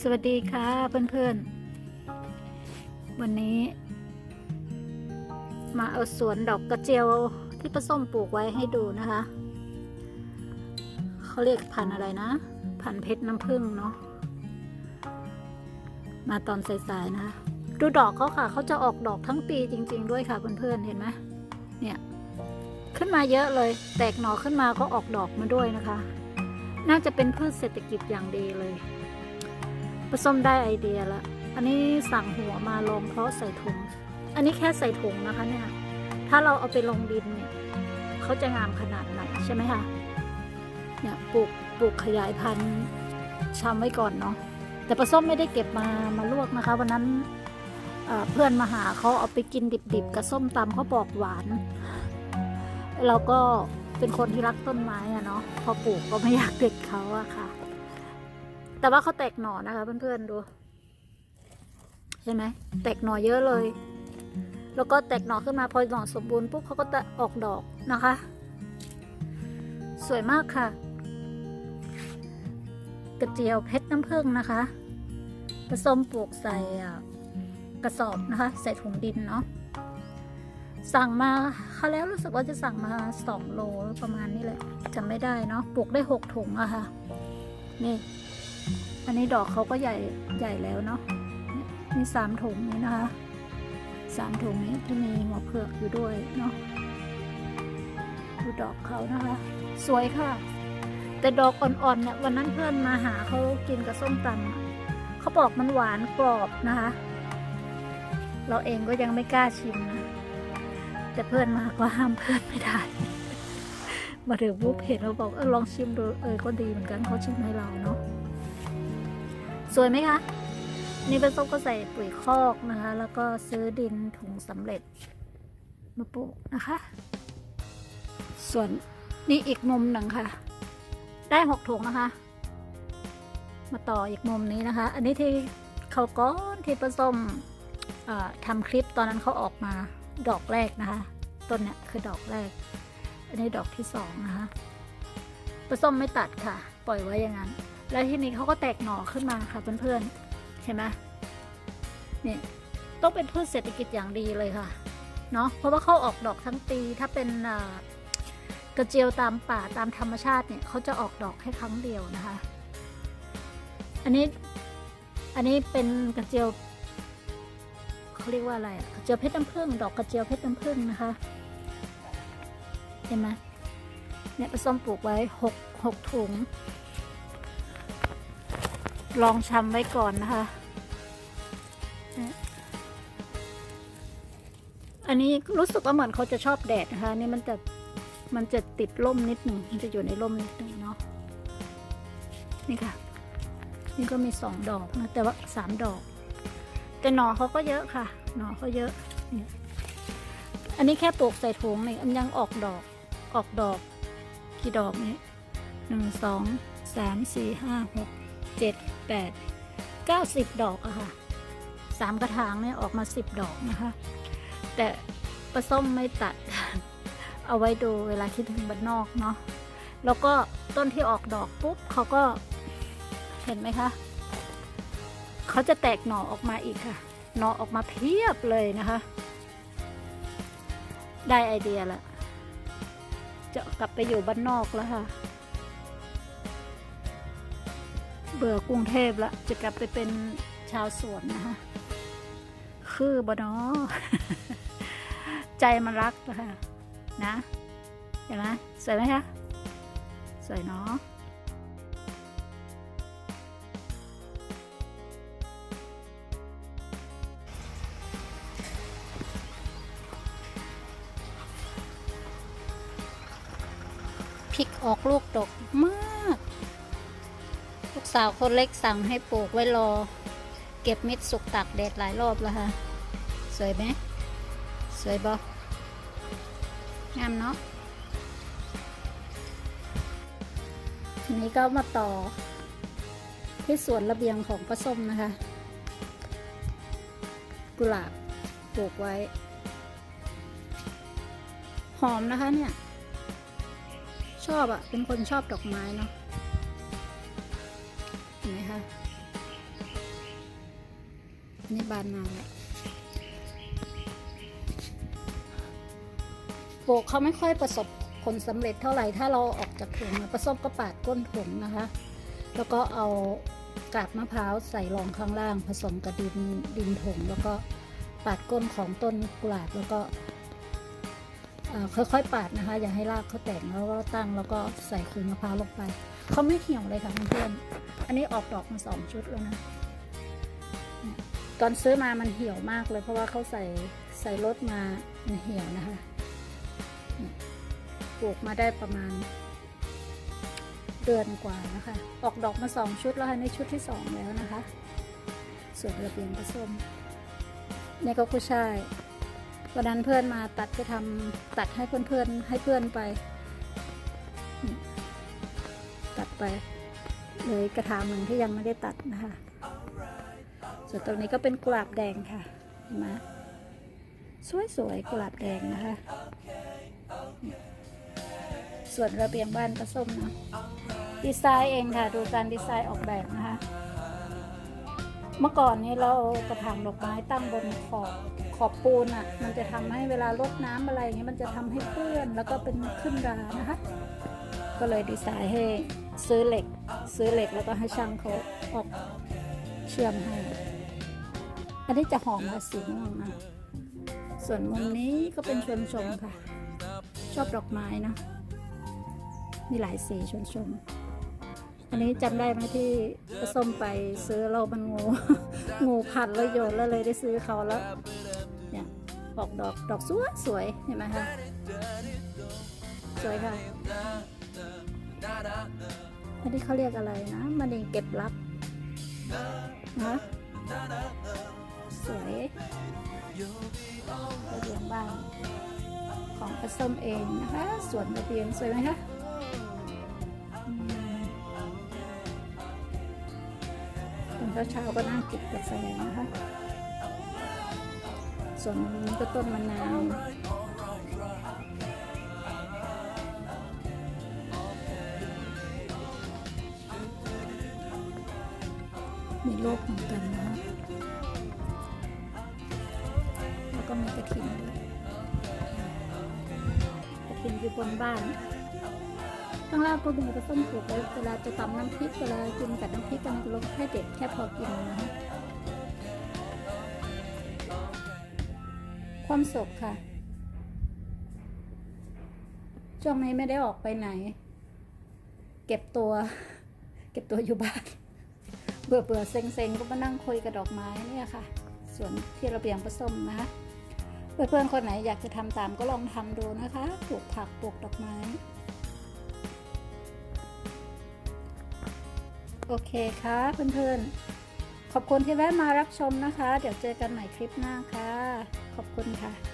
สวัสดีค่ะเพื่อนๆ วันนี้ มาเอาสวนดอกกระเจียวที่ป้าส้มปลูกไว้ให้ดูนะคะ เขาเรียกพันอะไรนะ พันเพชรน้ำผึ้งเนาะมาตอนสายๆนะคะดูดอกเขาค่ะ เขาจะออกดอกทั้งปีจริง ๆ ด้วยค่ะเพื่อนๆ เห็นไหมเนี่ยขึ้นมาเยอะเลย แตกหน่อขึ้นมาก็ออกดอกมาด้วยนะคะ น่าจะเป็นพืชเศรษฐกิจอย่างดีเลยาส้มได้ไอเดียละอันนี้สั่งหัวมาลงเพราะใส่ถุง อันนี้แค่ใส่ถุงนะคะเนี่ย ถ้าเราเอาไปลงดินเนี่ยเขาจะงามขนาดไหนใช่ไหมคะ เนี่ยปลูกปลูกขยายพันธุ์ชำไว้ก่อนเนาะ แต่ป้าส้มไม่ได้เก็บมามาลวกนะคะ วันนั้นเอ่อเพื่อนมาหาเขาเอาไปกินดิบๆกับส้มตำเขาบอกหวาน เราก็เป็นคนที่รักต้นไม้อะเนาะ พอปลูกก็ไม่อยากเด็ดเขาอะค่ะ แต่ว่าเขาแตกหน่อนะคะ เพื่อนๆดู เห็นไหมแตกหน่อเยอะเลย แล้วก็แตกหน่อขึ้นมาพอหน่อสมบูรณ์ปุ๊บเขาก็จะออกดอกนะคะ สวยมากค่ะ กระเจียวเพชรน้ำผึ้งนะคะผสมปลูกใส่กระสอบนะคะ ใส่ถุงดินเนาะสั่งมาเขาแล้วรู้สึกว่าจะสั่งมาสองโลประมาณนี้แหละจำไม่ได้เนาะปลูกได้หกถุงอะค่ะ นี่ อันนี้ดอกเขาก็ใหญ่ใหญ่แล้วเนาะเนี่ยมีสามถุงนี้นะคะสามถุงนี้ที่มีหัวเผือกอยู่ด้วยเนาะดูดอกเขานะคะ สวยค่ะ แต่ดอกอ่อนๆเนี่ยวันนั้นเพื่อนมาหาเขากินกับส้มตำเขาบอกมันหวานกรอบนะคะ เราเองก็ยังไม่กล้าชิมนะ แต่เพื่อนมาก็ห้ามเพื่อนไม่ได้ มาถึงปุ๊บเห็นเราบอกเออลองชิมดูเออก็ดีเหมือนกันเขาชิมให้เราเนาะ สวยไหมคะ นี่เป็นส้มก็ใส่ปุ๋ยคอกนะคะ แล้วก็ซื้อดินถุงสำเร็จมาปลูกนะคะ ส่วนนี่อีกมุมหนึ่งค่ะ ได้หกถุงนะคะ มาต่ออีกมุมนี้นะคะ อันนี้ที่เขาก้อนที่ผสมทำคลิปตอนนั้นเขาออกมาดอกแรกนะคะ ต้นเนี่ยคือดอกแรก อันนี้ดอกที่สองนะคะผสมไม่ตัดค่ะ ปล่อยไว้อย่างนั้น แล้วทีนี้เขาก็แตกหน่อขึ้นมาค่ะเพื่อนๆ เห็นไหมเนี่ยต้องเป็นพืชเศรษฐกิจอย่างดีเลยค่ะ เนาะเพราะว่าเขาออกดอกทั้งปี ถ้าเป็นกระเจียวตามป่าตามธรรมชาติเนี่ยเขาจะออกดอกแค่ครั้งเดียวนะคะ อันนี้อันนี้เป็นกระเจียวเขาเรียกว่าอะไรกระเจียวเพชรน้ำผึ้งดอกกระเจียวเพชรน้ำผึ้งนะคะ เห็นไหมเนี่ยผสมปลูกไว้หกหกถุง ลองชำไว้ก่อนนะคะ อันนี้รู้สึกว่าเหมือนเขาจะชอบแดดนะคะ นี่มันจะมันจะติดร่มนิดหนึ่งมันจะอยู่ในร่มนิดหนึ่งเนาะ นี่ค่ะ นี่ก็มีสองดอกนะ แต่ว่าสามดอก แต่หน่อเขาก็เยอะค่ะ หน่อเขาเยอะ อันนี้แค่ปลูกใส่ถุงนี่มันยังออกดอก ออกดอก กี่ดอกนี่หนึ่งสองสามสี่ห้าหกเจ็ด แปดเก้าสิบดอกอะค่ะสามกระถางเนี่ยออกมาสิบดอกนะคะ แต่ปลาส้มไม่ตัด เอาไว้ดูเวลาคิดถึงบ้านนอกเนาะแล้วก็ต้นที่ออกดอกปุ๊บเขาก็เห็นไหมคะเขาจะแตกหน่อออกมาอีกค่ะ หน่อออกมาเพียบเลยนะคะ ได้ไอเดียละจะกลับไปอยู่บ้านนอกแล้วค่ะ เบื่อกรุงเทพละจะกลับไปเป็นชาวสวนนะคะคือบนอใจมันรักนะคะนะเห็นไหมสวยไหมคะสวยเนาะพริกออกลูกดกมาก กสาวคนเล็กสั่งให้ปลูกไว้รอ เก็บม็ดสุกตากแดดหลายรอบแล้วค่ะ สวยไหมสวยบองามเนาะทีนี้ก็มาต่อ ที่สวนระเบียงของป้าส้มนะคะ กุหลาบปลูกไว้ หอมนะคะเนี่ย ชอบอะเป็นคนชอบดอกไม้เนาะ ห็นไหมคะอันนี้บานนาแล้วปลูกเขาไม่ค่อยประสบผลสำเร็จเท่าไหร่ ถ้าเราออกจากถุงนะประสบก็ปาดก้นถุงนะคะ แล้วก็เอากาบมะพร้าวใส่รองข้างล่าง ผสมกับดินดินถุงแล้วก็ปาดก้นของต้นกุหลาบแล้วก็ค่อยๆปาดนะคะ อย่าให้รากเขาแตกแล้วก็ตั้งแล้วก็ใส่ขุยมะพร้าวลงไป เขาไม่เหี่ยวเลยค่ะเพื่อนๆ อันนี้ออกดอกมาสองชุดแล้วนะ ตอนซื้อมามันเหี่ยวมากเลย เพราะว่าเขาใส่ใส่รถมามันเหี่ยวนะคะ ปลูกมาได้ประมาณ เดือนกว่านะคะ ออกดอกมาสองชุดแล้วค่ะในชุดที่สองแล้วนะคะ ส่วนระเบียงผสมเนี่ยก็กุ้ยช่ายวันนั้นเพื่อนมาตัดจะทำตัดให้เพื่อนๆให้เพื่อนไป ตัดไป เลยกระถางหนึ่งที่ยังไม่ได้ตัดนะคะ ส่วนตรงนี้ก็เป็นกุหลาบแดงค่ะเห็นไหมสวยๆกุหลาบแดงนะคะ ส่วนระเบียงบ้านก็ส้มเนาะดีไซน์เองค่ะ ดูการดีไซน์ออกแบบนะคะ เมื่อก่อนนี้เรากระถางดอกไม้ตั้งบนขอบขอบปูนอะ่ะ มันจะทำให้เวลารดน้ำอะไรอย่างเงี้ยมันจะทำให้เปื้อนแล้วก็เป็นขึ้นรานะคะ ก็เลยดีไซน์ให้ ซื้อเหล็ก ซื้อเหล็กแล้วก็ให้ช่างเขาออกเชื่อมให้ อันนี้จะหอมค่ะสีม่วงนะส่วนมุมนี้ก็เป็นชวนชมค่ะ ชอบดอกไม้นะ มีหลายสีชวนชม อันนี้จำได้ไหมที่ส้มไปซื้อเรามันงู งูพันแล้วโยนแล้วเลยได้ซื้อเขาแล้ว เนี่ยออกดอกดอกสวยสวยเห็นไหมคะ สวยค่ะ อันนี้เขาเรียกอะไรนะมันเองเก็บรักนะสวยระเบียงบ้านของผส้มเองนะคะสวนระเบียงสวยไหมคะตอนเช้าๆก็นั่งจิบกาแฟนะคะส่วนนี้ก็ต้นมะนาว โลกเหมือนกันนะคะแล้วก็มีกระถิ่นด้วยกระถิ่นอยู่บนบ้าน ข้างล่างก็มีกระส้มปูกไว้เวลาจะตำน้ำพริกเวลากินกับน้ำพริกกันลงให้เด็กแค่พอกินนะคะความสุขค่ะ ช่วงนี้ไม่ได้ออกไปไหน เก็บตัว เก็บตัวอยู่บ้าน เบื่อเบื่อๆเซ็งๆก็มานั่งคุยกับดอกไม้เนี่ยค่ะสวนที่ระเบียงผสมนะคะเพื่อนๆคนไหนอยากจะทำตามก็ลองทำดูนะคะปลูกผักปลูกดอกไม้ โอเคค่ะเพื่อนๆขอบคุณที่แวะมารับชมนะคะ เดี๋ยวเจอกันใหม่คลิปหน้าค่ะ ขอบคุณค่ะ